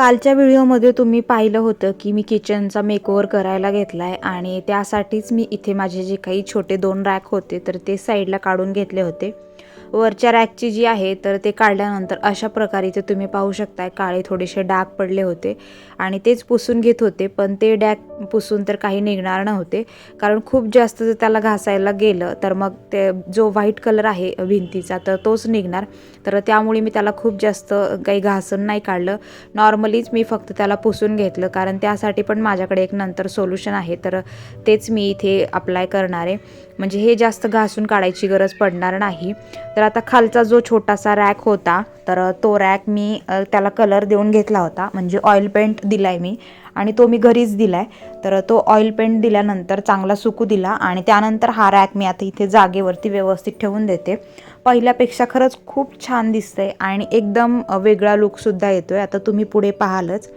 कालच्या व्हिडिओमध्ये तुम्ही पाहिलं होतं की मी किचनचा मेकओव्हर करायला घेतला आहे आणि त्यासाठीच मी इथे माझे जे काही छोटे दोन रॅक होते तर ते साईडला काढून घेतले होते. वरच्या रॅकची जी आहे तर ते काढल्यानंतर अशा प्रकारे इथे तुम्ही पाहू शकताय काळे थोडेसे डाग पडले होते आणि तेच पुसून घेत होते पण ते डॅक पुसून तर काही निघणार नव्हते. कारण खूप जास्त जर त्याला घासायला गेलं तर मग ते जो व्हाईट कलर आहे भिंतीचा तर तोच निघणार. तर त्यामुळे मी त्याला खूप जास्त काही घासून नाही काढलं. नॉर्मलीच मी फक्त त्याला पुसून घेतलं कारण त्यासाठी पण माझ्याकडे एक नंतर सोल्युशन आहे तर तेच मी इथे अप्लाय करणार आहे. म्हणजे हे जास्त घासून काढायची गरज पडणार नाही. तर तर आता खालचा जो छोटासा रॅक होता तर तो रॅक मी त्याला कलर देऊन घेतला होता. म्हणजे ऑइल पेंट दिला आहे मी. आणि तो मी घरीच दिला आहे तर तो ऑइल पेंट दिल्यानंतर चांगला सुकू दिला. आणि त्यानंतर हा रॅक मी आता इथे जागेवरती व्यवस्थित ठेवून देते. पहिल्यापेक्षा खरंच खूप छान दिसतंय. आणि एकदम वेगळा लुकसुद्धा येतो आहे आता तुम्ही पुढे पाहालच.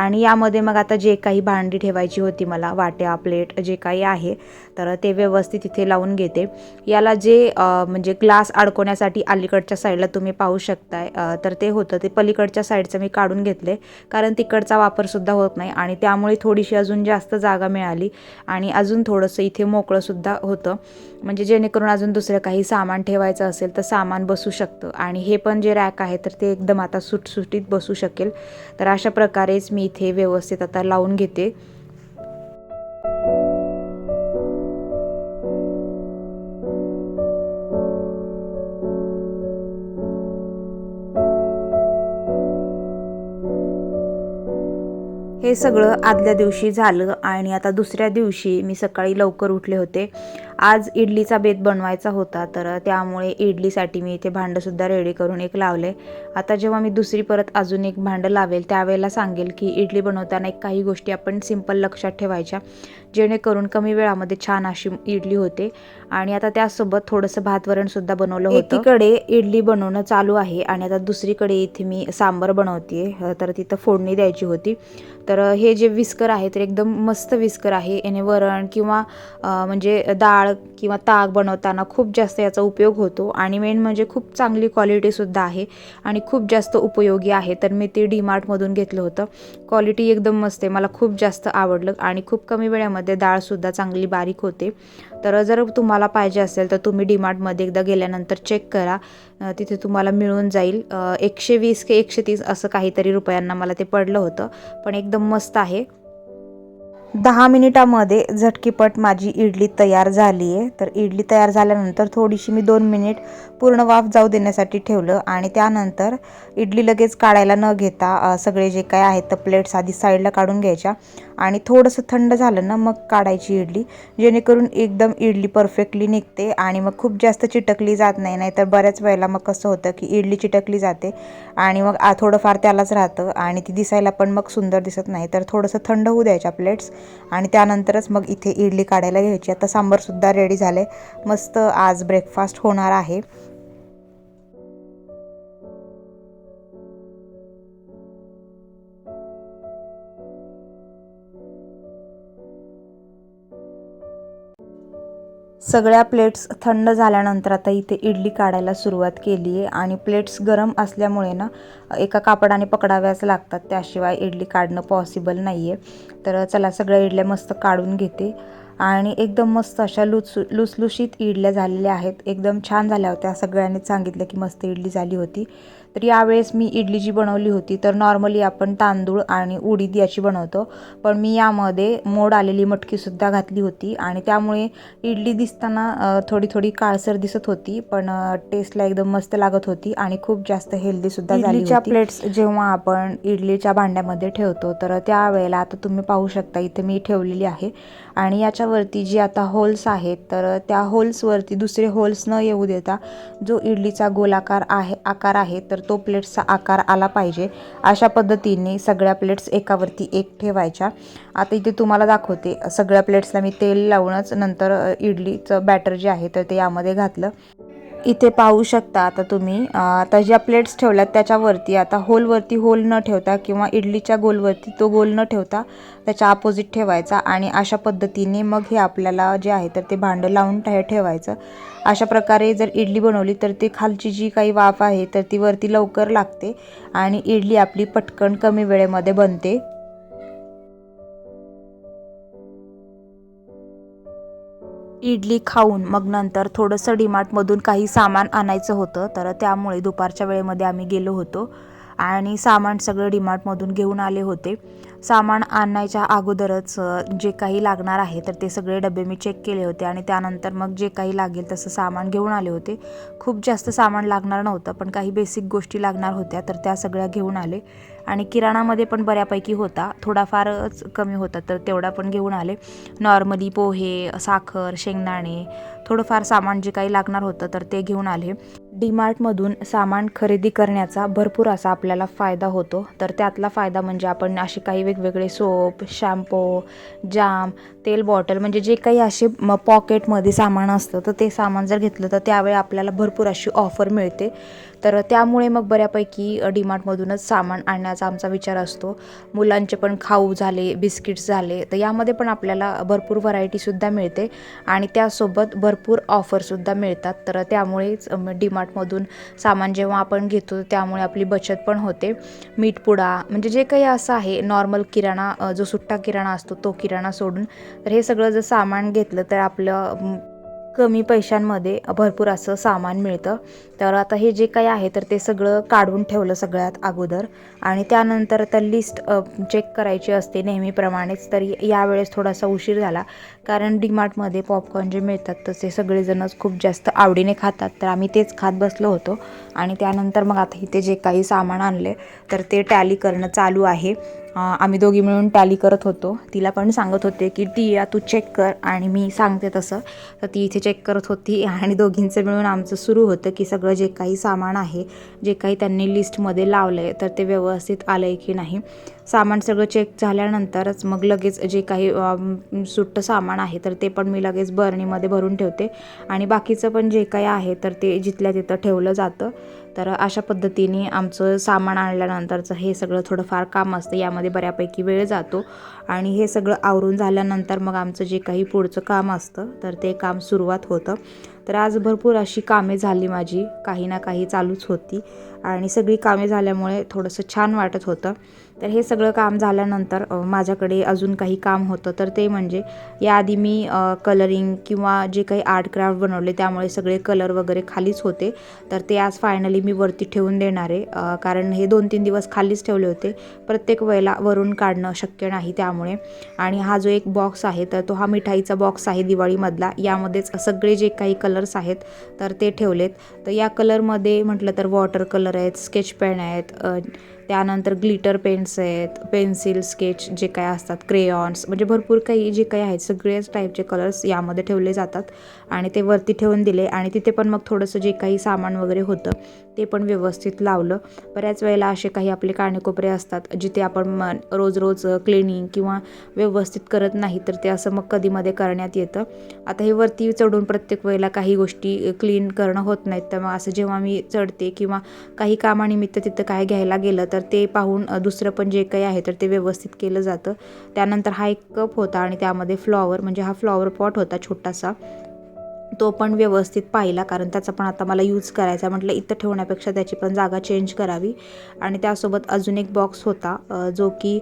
आणि यामध्ये मग आता जे काही भांडी ठेवायची होती मला वाट्या प्लेट जे काही आहे तर ते व्यवस्थित इथे लावून घेते. याला जे म्हणजे ग्लास अडकवण्यासाठी अलीकडच्या साईडला तुम्ही पाहू शकताय. तर ते होतं. ते पलीकडच्या साईडचं मी काढून घेतले कारण तिकडचा वापरसुद्धा होत नाही आणि त्यामुळे थोडीशी अजून जास्त जागा मिळाली आणि अजून थोडंसं इथे मोकळंसुद्धा होतं. म्हणजे जेणेकरून अजून दुसरं काही सामान ठेवायचं असेल तर सामान बसू शकतं. आणि हे पण जे रॅक आहे तर ते एकदम आता सुटसुटीत बसू शकेल. तर अशा प्रकारेच मी इथे व्यवस्थित आता लावून घेते. हे सगळं आदल्या दिवशी झालं आणि आता दुसऱ्या दिवशी मी सकाळी लवकर उठले होते. आज इडलीचा बेत बनवायचा होता तर त्यामुळे इडलीसाठी मी इथे भांडंसुद्धा रेडी करून एक लावले. आता जेव्हा मी दुसरी परत अजून एक भांडं लावेल त्यावेळेला सांगेल की इडली बनवताना एक काही गोष्टी आपण सिंपल लक्षात ठेवायच्या जेणेकरून कमी वेळामध्ये छान अशी इडली होते. आणि आता त्यासोबत थोडंसं भातवरणसुद्धा बनवलं होतं. एकीकडे इडली बनवणं चालू आहे आणि आता दुसरीकडे इथे मी सांबर बनवते तर तिथं फोडणी द्यायची होती. तर हे जे विस्कर आहे तर एकदम मस्त विस्कर आहे. याने वरण किंवा म्हणजे डाळ किंवा ताक बनवताना खूप जास्त याचा उपयोग होतो. आणि मेन म्हणजे खूप चांगली क्वालिटीसुद्धा आहे आणि खूप जास्त उपयोगी आहे. तर मी ते डीमार्टमधून घेतलं होतं. क्वालिटी एकदम मस्त आहे. मला खूप जास्त आवडलं आणि खूप कमी वेळामध्ये डाळसुद्धा चांगली बारीक होते. तर जर तुम्हाला पाहिजे असेल तर तुम्ही डीमार्टमध्ये एकदा गेल्यानंतर चेक करा. तिथे तुम्हाला मिळून जाईल. एकशे वीस की एकशे तीस असं काहीतरी रुपयांना मला ते पडलं होतं. पण एकदम मस्त आहे. दहा मिनिटामध्ये झटकीपट माझी इडली तयार झाली आहे. तर इडली तयार झाल्यानंतर थोडीशी मी दोन मिनिट पूर्ण वाफ जाऊ देण्यासाठी ठेवलं आणि त्यानंतर इडली लगेच काढायला न घेता सगळे जे काय आहेत तर प्लेट्स आधी साईडला काढून घ्यायच्या आणि थोडंसं थंड झालं ना मग काढायची इडली जेणेकरून एकदम इडली परफेक्टली निघते आणि मग खूप जास्त चिटकली जात नाही नाहीतर बऱ्याच वेळेला मग कसं होतं की इडली चिटकली जाते आणि मग आ थोडंफार त्यालाच राहतं आणि ती दिसायला पण मग सुंदर दिसत नाही. तर थोडंसं थंड होऊ द्यायच्या प्लेट्स आणि त्यानंतरच मग इथे इडली काढायला घ्यायची. आता सांबारसुद्धा रेडी झाले. मस्त आज ब्रेकफास्ट होणार आहे. सगळ्या प्लेट्स थंड झाल्यानंतर आता इथे इडली काढायला सुरुवात केली आहे. आणि प्लेट्स गरम असल्यामुळे ना एका कापडाने पकडाव्याच लागतात. त्याशिवाय इडली काढणं पॉसिबल नाही आहे तर चला सगळ्या इडल्या मस्त काढून घेते. आणि एकदम मस्त अशा लुस लुसलुशीत इडल्या झालेल्या आहेत. एकदम छान झाल्या होत्या. सगळ्यांनीच सांगितलं की मस्त इडली झाली होती. तर यावेळेस मी इडली जी बनवली होती. तर नॉर्मली आपण तांदूळ आणि उडीद याची बनवतो. पण मी यामध्ये मोड आलेली मटकीसुद्धा घातली होती. आणि त्यामुळे इडली दिसताना थोडी थोडी काळसर दिसत होती. पण टेस्टला एकदम मस्त लागत होती आणि खूप जास्त हेल्दीसुद्धा झाली इडलीच्या होती. प्लेट्स जेव्हा आपण इडलीच्या भांड्यामध्ये ठेवतो तर त्यावेळेला आता तुम्ही पाहू शकता इथे मी ठेवलेली आहे. आणि याच्यावरती जी आता होल्स आहेत तर त्या होल्सवरती दुसरे होल्स न येऊ देता जो इडलीचा गोलाकार आहे आकार आहे तर तो प्लेट्सचा आकार आला पाहिजे. अशा पद्धतीने सगळ्या प्लेट्स एकावरती एक ठेवायच्या. आता इथे तुम्हाला दाखवते सगळ्या प्लेट्सला मी तेल लावूनच नंतर इडलीचं बॅटर जे आहे तर ते यामध्ये घातलं. इथे पाहू शकता आता तुम्ही. आता ज्या प्लेट्स ठेवल्यात त्याच्यावरती आता होलवरती होल न ठेवता किंवा इडलीच्या गोलवरती तो गोल न ठेवता त्याच्या अपोजिट ठेवायचा आणि अशा पद्धतीने मग हे आपल्याला जे आहे तर ते भांडं लावून ठेवायचं. अशा प्रकारे जर इडली बनवली तर ती खालची जी काही वाफ आहे तर ती वरती लवकर लागते आणि इडली आपली पटकन कमी वेळेमध्ये बनते. इडली खाऊन मग नंतर थोडंसं डीमार्टमधून काही सामान आणायचं होतं. तर त्यामुळे दुपारच्या वेळेमध्ये आम्ही गेलो होतो आणि सामान सगळं डीमार्टमधून घेऊन आले होते. सामान आणायच्या अगोदरच जे काही लागणार आहे तर ते सगळे डबे मी चेक केले होते आणि त्यानंतर मग जे काही लागेल तसं सामान घेऊन आले होते. खूप जास्त सामान लागणार नव्हतं पण काही बेसिक गोष्टी लागणार होत्या तर त्या सगळ्या घेऊन आले. आणि किराणामध्ये पण बऱ्यापैकी होता. थोडाफारच कमी होता तर तेवढा पण घेऊन आले. नॉर्मली पोहे साखर शेंगदाणे थोडंफार सामान जे काही लागणार होतं तर ते घेऊन आले. डीमार्टमधून सामान खरेदी करण्याचा भरपूर असा आपल्याला फायदा होतो. तर त्यातला फायदा म्हणजे आपण असे काही वेगवेगळे सोप शॅम्पू जाम तेल बॉटल म्हणजे जे काही असे म पॉकेटमध्ये सामान असतं तर ते सामान जर घेतलं तर त्यावेळी आपल्याला भरपूर अशी ऑफर मिळते. तर त्यामुळे मग बऱ्यापैकी डीमार्टमधूनच सामान आणण्याचा आमचा विचार असतो. मुलांचे पण खाऊ झाले बिस्किट्स झाले तर यामध्ये पण आपल्याला भरपूर व्हरायटीसुद्धा मिळते आणि त्यासोबत भरपूर ऑफरसुद्धा मिळतात. तर त्यामुळेच डीमार्टमधून सामान जेव्हा आपण घेतो त्यामुळे आपली बचत पण होते. मीठ पुडा म्हणजे जे काही असं आहे नॉर्मल किराणा जो सुट्टा किराणा असतो तो किराणा सोडून तर हे सगळं जर सामान घेतलं तर आपलं कमी पैशांमध्ये भरपूर असं सामान मिळतं. तर आता हे जे काही आहे तर ते सगळं काढून ठेवलं सगळ्यात अगोदर. आणि त्यानंतर तर लिस्ट चेक करायची असते नेहमीप्रमाणेच तरी यावेळेस थोडासा उशीर झाला. कारण डीमार्टमध्ये पॉपकॉर्न जे मिळतात तसे सगळेजणच खूप जास्त आवडीने खातात. तर आम्ही तेच खात बसलो होतो. आणि त्यानंतर मग आता इथे जे काही सामान आणले तर ते टॅली करणं चालू आहे. आम्ही दोघी मिळून टॅली करत होतो. तिला पण सांगत होते की ती या तू चेक कर. आणि मी सांगते तसं. तर ती इथे चेक करत होती आणि दोघींचं मिळून आमचं सुरू होतं की सगळं जे काही सामान आहे जे काही त्यांनी लिस्टमध्ये लावलं आहे तर ते व्यवस्थित आलं आहे की नाही. सामान सगळं चेक झाल्यानंतरच मग लगेच जे काही सुट्टं सामान आहे तर ते पण मी लगेच बरणीमध्ये भरून ठेवते. आणि बाकीचं पण जे काही आहे तर ते जिथल्या तिथं ठेवलं जातं. तर अशा पद्धतीने आमचं सामान आणल्यानंतरचं हे सगळं थोडंफार काम असतं. यामध्ये बऱ्यापैकी वेळ जातो. आणि हे सगळं आवरून झाल्यानंतर मग आमचं जे काही पुढचं काम असतं तर ते काम सुरुवात होतं. तर आज भरपूर अशी कामे झाली माझी. काही ना काही चालूच होती. आणि सगळी कामे झाल्यामुळे थोडंसं छान वाटत होतं. तर हे सगळं काम झाल्यानंतर माझ्याकडे अजून काही काम होतं. तर ते म्हणजे याआधी मी कलरिंग किंवा जे काही आर्ट क्राफ्ट बनवले त्यामुळे सगळे कलर वगैरे खालीच होते. तर ते आज फायनली मी वरती ठेवून देणार आहे. कारण हे दोन तीन दिवस खालीच ठेवले होते. प्रत्येक वेळेला वरून काढणं शक्य नाही त्यामुळे. आणि हा जो एक बॉक्स आहे तर तो हा मिठाईचा बॉक्स आहे दिवाळीमधला. यामध्येच सगळे जे काही कलर्स आहेत तर ते ठेवलेत. तर या कलरमध्ये म्हटलं तर वॉटर कलर आहेत स्केच पेन आहेत त्यानंतर ग्लिटर पेन्स आहेत पेन्सिल स्केच जे काय असतात क्रेयॉन्स म्हणजे भरपूर काही जे काही आहेत सगळेच टाईपचे कलर्स यामध्ये ठेवले जातात. आणि ते वरती ठेवून दिले आणि तिथे पण मग थोडंसं जे काही सामान वगैरे होतं ते पण व्यवस्थित लावलं. बऱ्याच वेळेला असे काही आपले काणेकोपरे असतात जिथे आपण म रोज रोज क्लिनिंग किंवा व्यवस्थित करत नाही तर ते असं मग कधीमध्ये करण्यात येतं. आता हे वरती चढून प्रत्येक वेळेला काही गोष्टी क्लीन करणं होत नाहीत तर मग असं जेव्हा मी चढते किंवा काही कामानिमित्त तिथं काय घ्यायला गेलं तर तर ते पाहून दुसरं पण जे काही आहे तर ते व्यवस्थित केलं जातं. त्यानंतर हा एक कप होता आणि त्यामध्ये फ्लॉवर म्हणजे हा फ्लॉवर पॉट होता छोटासा. तो पण व्यवस्थित पाहिला कारण त्याचा पण आता मला यूज करायचा म्हटलं इथं ठेवण्यापेक्षा त्याची पण जागा चेंज करावी. आणि त्यासोबत अजून एक बॉक्स होता जो की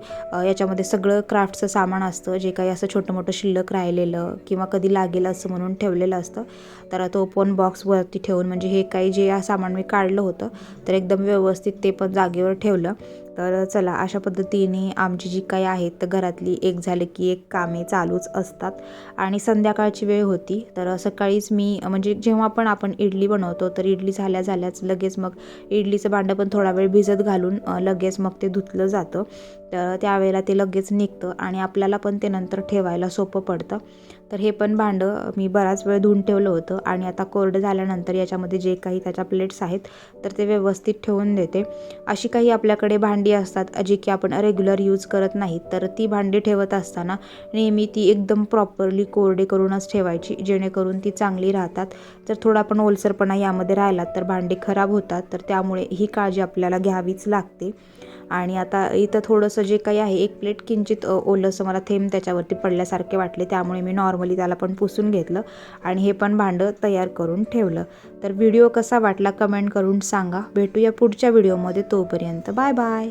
याच्यामध्ये सगळं क्राफ्टचं सामान असतं. जे काही असं छोटं मोठं शिल्लक राहिलेलं किंवा कधी लागेल असं म्हणून ठेवलेलं असतं. तर तो पण बॉक्सवरती ठेवून म्हणजे हे काही जे सामान मी काढलं होतं तर एकदम व्यवस्थित ते पण जागेवर ठेवलं. तर चला अशा पद्धतीने आमची जी काही आहेत तर घरातली एक झालं की एक कामे चालूच असतात. आणि संध्याकाळची वेळ होती तर सकाळीच मी म्हणजे जेव्हा पण आपण इडली बनवतो तर इडली झाल्या झाल्याच लगेच मग इडलीचं भांडं पण थोडा वेळ भिजत घालून लगेच मग ते धुतलं जातं. तर त्यावेळेला ते लगेच निघतं आणि आपल्याला पण ते नंतर ठेवायला सोपं पडतं. तर हे पण भांडं मी बराच वेळ धुवून ठेवलं होतं आणि आता कोरडं झाल्यानंतर याच्यामध्ये जे काही त्याच्या प्लेट्स आहेत तर ते व्यवस्थित ठेवून देते. अशी काही आपल्याकडे भांडी असतात जी की आपण रेग्युलर यूज करत नाहीत तर ती भांडी ठेवत असताना नेहमी ती एकदम प्रॉपरली कोरडे करूनच ठेवायची जेणेकरून ती चांगली राहतात. जर थोडा आपण ओलसरपणा यामध्ये राहिला तर भांडी खराब होतात तर त्यामुळे ही काळजी आपल्याला घ्यावीच लागते. आणि आता इथं थोडंसं जे काही आहे एक प्लेट किंचित ओलंसं मला थेंब त्याच्यावरती पडल्यासारखे वाटले त्यामुळे मी नॉर्मली त्याला पण पुसून घेतलं आणि हे पण भांडं तयार करून ठेवलं. तर व्हिडिओ कसा वाटला कमेंट करून सांगा. भेटूया पुढच्या व्हिडिओमध्ये. तोपर्यंत बाय बाय.